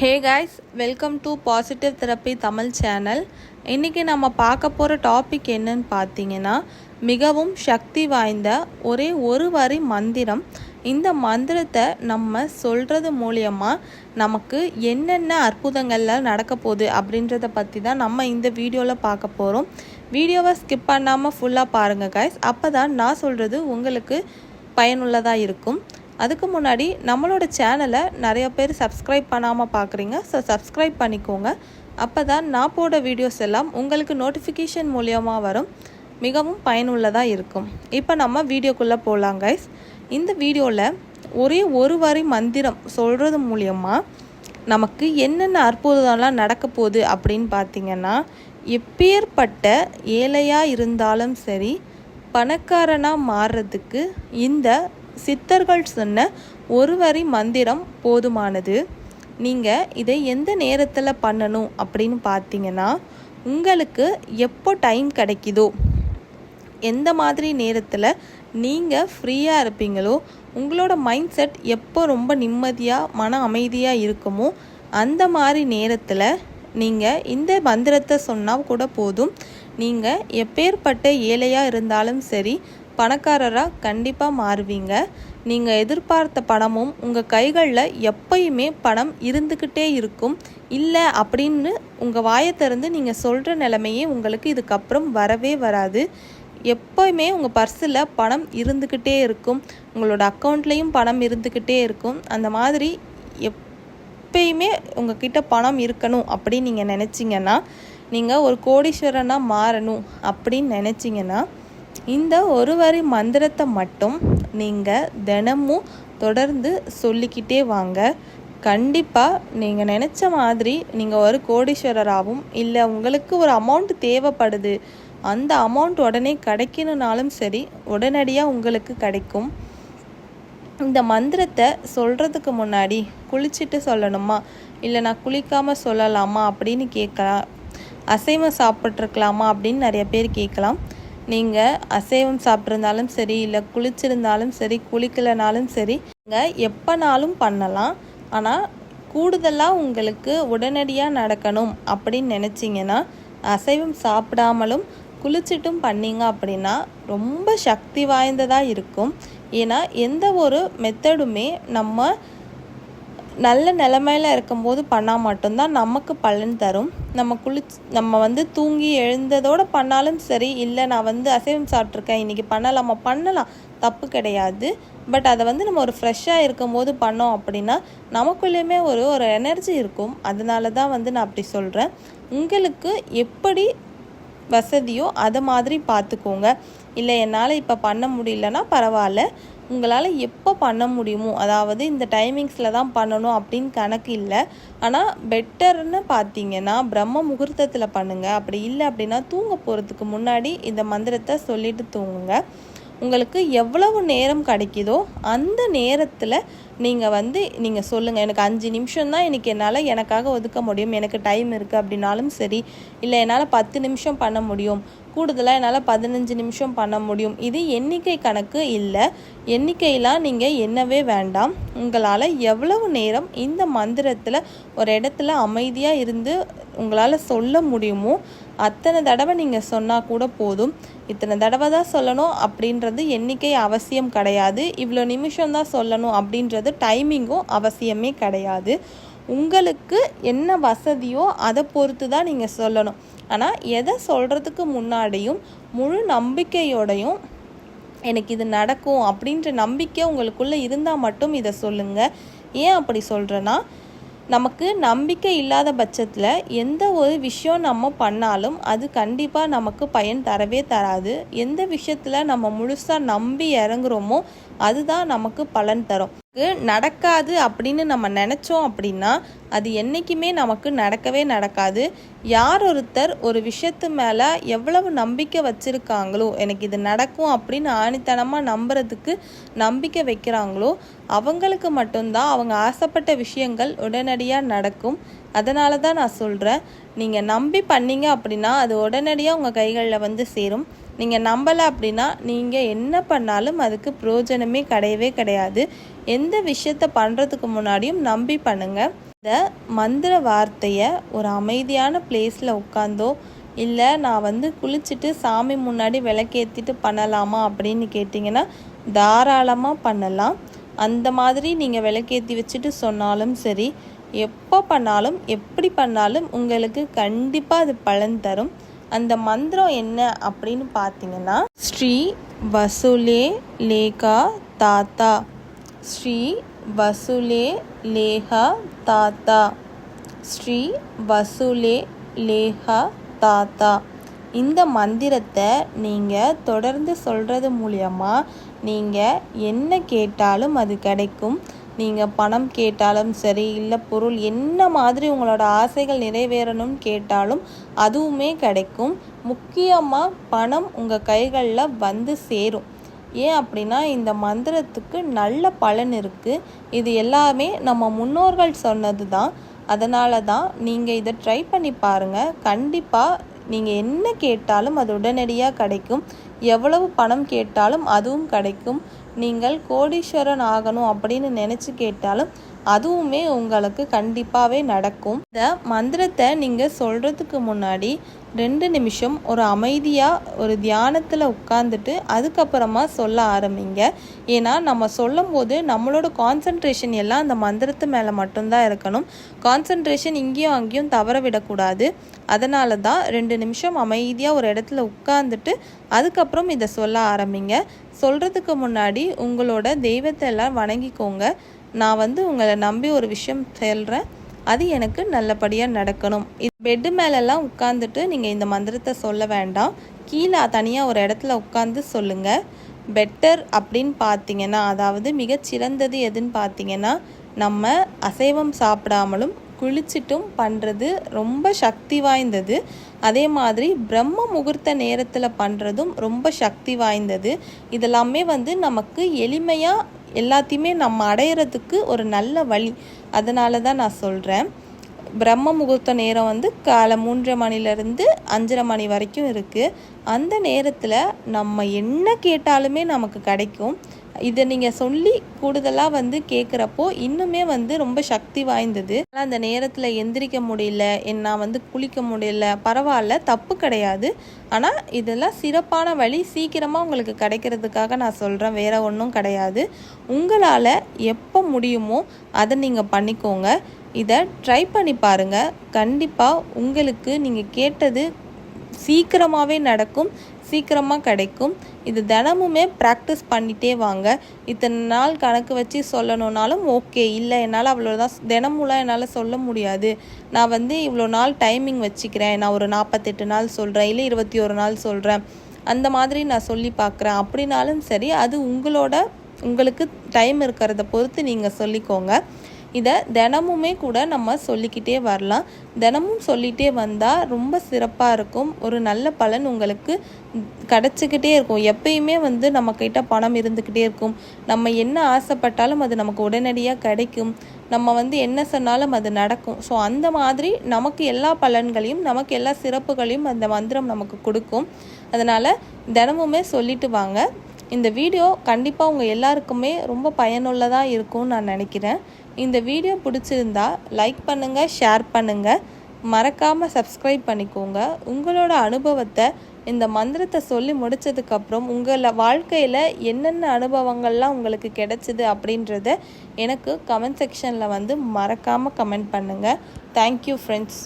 Hey guys welcome to positive therapy Tamil channel இன்றைக்கி நம்ம பார்க்க போகிற டாபிக் என்னன்னு பார்த்தீங்கன்னா மிகவும் சக்தி வாய்ந்த ஒரே ஒரு வரி மந்திரம். இந்த மந்திரத்தை நம்ம சொல்கிறது மூலியமாக நமக்கு என்னென்ன அற்புதங்கள்லாம் நடக்க போகுது அப்படின்றத பற்றி தான் நம்ம இந்த வீடியோவில் பார்க்க போகிறோம் வீடியோவை ஸ்கிப் பண்ணாமல் ஃபுல்லாக பாருங்கள் காய்ஸ் அப்போ தான் நான் சொல்கிறது உங்களுக்கு பயனுள்ளதாக இருக்கும். அதுக்கு முன்னாடி நம்மளோட சேனலை நிறைய பேர் சப்ஸ்கிரைப் பண்ணாமல் பார்க்குறீங்க. ஸோ சப்ஸ்கிரைப் பண்ணிக்கோங்க. அப்போ தான் நான் போட வீடியோஸ் எல்லாம் உங்களுக்கு நோட்டிஃபிகேஷன் மூலியமாக வரும். மிகவும் பயனுள்ளதாக இருக்கும். இப்போ நம்ம வீடியோக்குள்ளே போகலாம் கைஸ் இந்த வீடியோவில் ஒரே ஒரு வரி மந்திரம் சொல்கிறது மூலியமாக நமக்கு என்னென்ன அற்புதம்லாம் நடக்க போகுது அப்படின்னு பார்த்தீங்கன்னா எப்பேற்பட்ட ஏழையாக இருந்தாலும் சரி பணக்காரனாக மாறுறதுக்கு இந்த சித்தர்கள் சொன்ன ஒரு வரி மந்திரம் போதுமானது. நீங்கள் இதை எந்த நேரத்தில் பண்ணணும் அப்படின்னு பார்த்தீங்கன்னா உங்களுக்கு எப்போ டைம் கிடைக்குதோ எந்த மாதிரி நேரத்தில் நீங்கள் ஃப்ரீயாக இருப்பீங்களோ உங்களோட மைண்ட் செட் எப்போ ரொம்ப நிம்மதியாக மன அமைதியாக இருக்குமோ அந்த மாதிரி நேரத்தில் நீங்கள் இந்த மந்திரத்தை சொன்னால் கூட போதும். நீங்கள் எப்பேற்பட்ட ஏழையாக இருந்தாலும் சரி பணக்காரராக கண்டிப்பாக மாறுவீங்க. நீங்கள் எதிர்பார்த்த பணமும் உங்கள் கைகளில் எப்பயுமே பணம் இருந்துக்கிட்டே இருக்கும். இல்லை அப்படின்னு உங்கள் வாயை திறந்து நீங்கள் சொல்கிற நிலைமையே உங்களுக்கு இதுக்கப்புறம் வரவே வராது. எப்போயுமே உங்கள் பர்ஸில் பணம் இருந்துக்கிட்டே இருக்கும். உங்களோட அக்கௌண்ட்லேயும் பணம் இருந்துக்கிட்டே இருக்கும். அந்த மாதிரி எப்பயுமே உங்ககிட்ட பணம் இருக்கணும் அப்படின்னு நீங்கள் நினச்சிங்கன்னா நீங்கள் ஒரு கோடீஸ்வரனாக மாறணும் அப்படின்னு நினச்சிங்கன்னா இந்த ஒரு வரி மந்திரத்தை மட்டும் நீங்கள் தினமும் தொடர்ந்து சொல்லிக்கிட்டே வாங்க. கண்டிப்பாக நீங்கள் நினச்ச மாதிரி நீங்கள் ஒரு கோடீஸ்வரராகவும் இல்லை உங்களுக்கு ஒரு அமௌண்ட் தேவைப்படுது. அந்த அமௌண்ட் உடனே கிடைக்கணுனாலும் சரி உடனடியாக உங்களுக்கு கிடைக்கும். இந்த மந்திரத்தை சொல்கிறதுக்கு முன்னாடி குளிச்சுட்டு சொல்லணுமா? இல்லை நான் குளிக்காமல் சொல்லலாமா அப்படின்னு கேட்கலாம். அசைவம் சாப்பிட்ருக்கலாமா அப்படின்னு நிறைய பேர் கேட்கலாம். நீங்கள் அசைவம் சாப்பிட்ருந்தாலும் சரி இல்லை குளிச்சிருந்தாலும் சரி குளிக்கலைனாலும் சரி நீங்கள் எப்போனாலும் பண்ணலாம். ஆனால் கூடுதலாக உங்களுக்கு உடனடியாக நடக்கணும் அப்படின்னு நினச்சிங்கன்னா அசைவம் சாப்பிடாமலும் குளிச்சிட்டும் பண்ணீங்க அப்படின்னா ரொம்ப சக்தி வாய்ந்ததாக இருக்கும். ஏன்னா எந்த ஒரு மெத்தடுமே நம்ம நல்ல நிலமையில இருக்கும்போது பண்ணால் மட்டும்தான் நமக்கு பலன் தரும். நம்ம குளிச் நம்ம வந்து தூங்கி எழுந்ததோடு பண்ணாலும் சரி இல்லை நான் வந்து அசைவம் சாப்பிட்ருக்கேன் இன்றைக்கி பண்ணலாமா? பண்ணலாம். தப்பு கிடையாது. பட் அதை வந்து நம்ம ஒரு ஃப்ரெஷ்ஷாக இருக்கும்போது பண்ணோம் அப்படின்னா நமக்குள்ளேயுமே ஒரு ஒரு எனர்ஜி இருக்கும். அதனால தான் வந்து நான் அப்படி சொல்கிறேன் உங்களுக்கு எப்படி வசதியோ அதை மாதிரி பார்த்துக்கோங்க. இல்லை என்னால் இப்போ பண்ண முடியலன்னா பரவாயில்ல. உங்களால் எப்போ பண்ண முடியுமோ அதாவது இந்த டைமிங்ஸில் தான் பண்ணணும் அப்படின்னு கணக்கு இல்லை. ஆனால் பெட்டர்னு பார்த்தீங்கன்னா பிரம்ம முகூர்த்தத்தில் பண்ணுங்கள் அப்படி இல்லை அப்படின்னா தூங்க போகிறதுக்கு முன்னாடி இந்த மந்திரத்தை சொல்லிட்டு தூங்குங்க. உங்களுக்கு எவ்வளவு நேரம் கிடைக்குதோ அந்த நேரத்தில் நீங்கள் வந்து நீங்கள் சொல்லுங்கள் எனக்கு அஞ்சு நிமிஷம் தான் எனக்கு என்னால் எனக்காக ஒதுக்க முடியும் எனக்கு டைம் இருக்குது அப்படின்னாலும் சரி இல்லை என்னால் பத்து நிமிஷம் பண்ண முடியும். கூடுதலாக என்னால் பதினஞ்சு நிமிஷம் பண்ண முடியும். இது எண்ணிக்கை கணக்கு இல்லை. எண்ணிக்கையெல்லாம் நீங்கள் என்னவே வேண்டாம். உங்களால் எவ்வளவு நேரம் இந்த மந்திரத்தில் ஒரு இடத்துல அமைதியாக இருந்து உங்களால் சொல்ல முடியுமோ அத்தனை தடவை நீங்கள் சொன்னால் கூட போதும். இத்தனை தடவை தான் சொல்லணும் அப்படின்றது எண்ணிக்கை அவசியம் கிடையாது. இவ்வளோ நிமிஷம் தான் சொல்லணும் அப்படின்றது டைமிங்கும் அவசியமே கிடையாது. உங்களுக்கு என்ன வசதியோ அதை பொறுத்து தான் நீங்கள் சொல்லணும். ஆனால் எதை சொல்கிறதுக்கு முன்னாடியும் முழு நம்பிக்கையோடையும் எனக்கு இது நடக்கும் அப்படின்ற நம்பிக்கை உங்களுக்குள்ளே இருந்தால் மட்டும் இதை சொல்லுங்கள் ஏன் அப்படி சொல்கிறேன்னா நமக்கு நம்பிக்கை இல்லாத பட்சத்தில் எந்த ஒரு விஷயம் நம்ம பண்ணாலும் அது கண்டிப்பாக நமக்கு பயன் தரவே தராது. எந்த விஷயத்தில் நம்ம முழுசாக நம்பி இறங்குறோமோ அதுதான் நமக்கு பலன் தரும். நடக்காது அப்படின்னு நம்ம நினச்சோம் அப்படின்னா அது என்றைக்குமே நமக்கு நடக்கவே நடக்காது. யார் ஒருத்தர் ஒரு விஷயத்து மேலே எவ்வளவு நம்பிக்கை வச்சுருக்காங்களோ எனக்கு இது நடக்கும் அப்படின்னு ஆணித்தனமாக நம்புறதுக்கு நம்பிக்கை வைக்கிறாங்களோ அவங்களுக்கு மட்டும்தான் அவங்க ஆசைப்பட்ட விஷயங்கள் உடனடியாக நடக்கும். அதனால தான் நான் சொல்கிறேன் நீங்கள் நம்பி பண்ணீங்க அப்படின்னா அது உடனடியாக உங்கள் கைகளில் வந்து சேரும். நீங்கள் நம்பலை அப்படின்னா நீங்கள் என்ன பண்ணாலும் அதுக்கு பிரயோஜனமே கிடையவே கிடையாது. எந்த விஷயத்த பண்ணுறதுக்கு முன்னாடியும் நம்பி பண்ணுங்கள் இந்த மந்திர வார்த்தையை ஒரு அமைதியான பிளேஸில் உட்காந்தோ இல்லை நான் வந்து குளிச்சுட்டு சாமி முன்னாடி விளக்கேற்றிட்டு பண்ணலாமா அப்படின்னு கேட்டிங்கன்னா தாராளமாக பண்ணலாம். அந்த மாதிரி நீங்கள் விளக்கேற்றி வச்சுட்டு சொன்னாலும் சரி எப்போ பண்ணாலும் எப்படி பண்ணாலும் உங்களுக்கு கண்டிப்பாக அது பலன் தரும். அந்த மந்திரம் என்ன அப்படின்னு பார்த்தீங்கன்னா ஸ்ரீ வசூலே லேகா தாத்தா. ஸ்ரீ வசூலே லேகா தாத்தா. ஸ்ரீ வசூலே லேகா தாத்தா. இந்த மந்திரத்தை நீங்கள் தொடர்ந்து சொல்கிறது மூலியமாக நீங்கள் என்ன கேட்டாலும் அது கிடைக்கும். நீங்கள் பணம் கேட்டாலும் சரி இல்லை பொருள் என்ன மாதிரி உங்களோட ஆசைகள் நிறைவேறணும்னு கேட்டாலும் அதுவுமே கிடைக்கும். முக்கியமாக பணம் உங்கள் கைகளில் வந்து சேரும். ஏன் அப்படின்னா இந்த மந்திரத்துக்கு நல்ல பலன் இருக்குது இது எல்லாமே நம்ம முன்னோர்கள் சொன்னது தான் அதனால தான் நீங்கள் இதை ட்ரை பண்ணி பாருங்கள் கண்டிப்பாக நீங்கள் என்ன கேட்டாலும் அது உடனடியாக கிடைக்கும். எவ்வளவு பணம் கேட்டாலும் அதுவும் கிடைக்கும். நீங்கள் கோடீஸ்வரன் ஆகணும் அப்படின்னு நினச்சி கேட்டாலும் அதுவுமே உங்களுக்கு கண்டிப்பாகவே நடக்கும். இந்த மந்திரத்தை நீங்கள் சொல்கிறதுக்கு முன்னாடி ரெண்டு நிமிஷம் ஒரு அமைதியாக ஒரு தியானத்தில் உட்காந்துட்டு அதுக்கப்புறமா சொல்ல ஆரம்பிங்க. ஏன்னா நம்ம சொல்லும் போது நம்மளோட கான்சன்ட்ரேஷன் எல்லாம் அந்த மந்திரத்து மேலே மட்டும்தான் இருக்கணும். கான்சன்ட்ரேஷன் இங்கேயும் அங்கேயும் தவற விடக்கூடாது. அதனால தான் ரெண்டு நிமிஷம் அமைதியாக ஒரு இடத்துல உட்காந்துட்டு அதுக்கப்புறம் இதை சொல்ல ஆரம்பிங்க. சொல்கிறதுக்கு முன்னாடி உங்களோட தெய்வத்தை எல்லாம் வணங்கிக்கோங்க. நான் வந்து உங்களை நம்பி ஒரு விஷயம் சொல்கிறேன் அது எனக்கு நல்லபடியாக நடக்கணும். இது பெட்டு மேலெல்லாம் உட்காந்துட்டு நீங்கள் இந்த மந்திரத்தை சொல்ல வேண்டாம். கீழே தனியாக ஒரு இடத்துல உட்காந்து சொல்லுங்கள் பெட்டர் அப்படின்னு பார்த்தீங்கன்னா அதாவது மிகச்சிறந்தது எதுன்னு பார்த்தீங்கன்னா நம்ம அசைவம் சாப்பிடாமலும் குளிச்சிட்டும் பண்ணுறது ரொம்ப சக்தி வாய்ந்தது. அதே மாதிரி பிரம்ம முகூர்த்த நேரத்தில் பண்ணுறதும் ரொம்ப சக்தி வாய்ந்தது. இதெல்லாமே வந்து நமக்கு எளிமையாக எல்லாத்தையுமே நம்ம அடையிறதுக்கு ஒரு நல்ல வழி. அதனால தான் நான் சொல்கிறேன் பிரம்ம முகூர்த்த நேரம் வந்து காலை மூன்றரை மணிலேருந்து அஞ்சரை மணி வரைக்கும் இருக்குது அந்த நேரத்தில் நம்ம என்ன கேட்டாலுமே நமக்கு கிடைக்கும். இதை நீங்கள் சொல்லி கூடுதலாக வந்து கேட்குறப்போ இன்னுமே வந்து ரொம்ப சக்தி வாய்ந்தது. ஆனால் அந்த நேரத்தில் எந்திரிக்க முடியல நான் வந்து குளிக்க முடியல பரவாயில்ல தப்பு கிடையாது. ஆனால் இதெல்லாம் சிறப்பான வழி சீக்கிரமாக உங்களுக்கு கிடைக்கிறதுக்காக நான் சொல்கிறேன் வேறு ஒன்றும் கிடையாது. உங்களால் எப்போ முடியுமோ அதை நீங்கள் பண்ணிக்கோங்க. இதை ட்ரை பண்ணி பாருங்கள் கண்டிப்பாக உங்களுக்கு நீங்கள் கேட்டது சீக்கிரமாகவே நடக்கும் சீக்கிரமாக கிடைக்கும். இது தினமுமே ப்ராக்டிஸ் பண்ணிகிட்டே வாங்க. இத்தனை நாள் கணக்கு வச்சு சொல்லணுன்னாலும் ஓகே இல்லை என்னால் அவ்வளோதான் தினமுலாம் என்னால் சொல்ல முடியாது. நான் வந்து இவ்வளோ நாள் டைமிங் வச்சுக்கிறேன். நான் ஒரு நாற்பத்தெட்டு நாள் சொல்கிறேன் இல்லை இருபத்தி ஒரு நாள் சொல்கிறேன் அந்த மாதிரி நான் சொல்லி பார்க்குறேன் அப்படின்னாலும் சரி அது உங்களோட உங்களுக்கு டைம் இருக்கிறத பொறுத்து நீங்கள் சொல்லிக்கோங்க. இதை தினமுமே கூட நம்ம சொல்லிக்கிட்டே வரலாம். தினமும் சொல்லிகிட்டே வந்தால் ரொம்ப சிறப்பாக இருக்கும். ஒரு நல்ல பலன் உங்களுக்கு கிடச்சிக்கிட்டே இருக்கும். எப்பயுமே வந்து நம்மக்கிட்ட பணம் இருந்துக்கிட்டே இருக்கும். நம்ம என்ன ஆசைப்பட்டாலும் அது நமக்கு உடனடியாக கிடைக்கும். நம்ம வந்து என்ன சொன்னாலும் அது நடக்கும். ஸோ அந்த மாதிரி நமக்கு எல்லா பலன்களையும் நமக்கு எல்லா சிறப்புகளையும் அந்த மந்திரம் நமக்கு கொடுக்கும். அதனால் தினமுமே சொல்லிட்டு வாங்க. இந்த வீடியோ கண்டிப்பாக உங்கள் எல்லாருக்குமே ரொம்ப பயனுள்ளதாக இருக்கும்னு நான் நினைக்கிறேன். இந்த வீடியோ பிடிச்சிருந்தா லைக் பண்ணுங்கள் ஷேர் பண்ணுங்கள் மறக்காமல் சப்ஸ்கிரைப் பண்ணிக்கோங்க. உங்களோட அனுபவத்தை இந்த மந்திரத்தை சொல்லி முடித்ததுக்கப்புறம் உங்களை வாழ்க்கையில் என்னென்ன அனுபவங்கள்லாம் உங்களுக்கு கிடைச்சிது அப்படின்றத எனக்கு கமெண்ட் செக்ஷனில் வந்து மறக்காமல் கமெண்ட் பண்ணுங்கள் தேங்க்யூ ஃப்ரெண்ட்ஸ்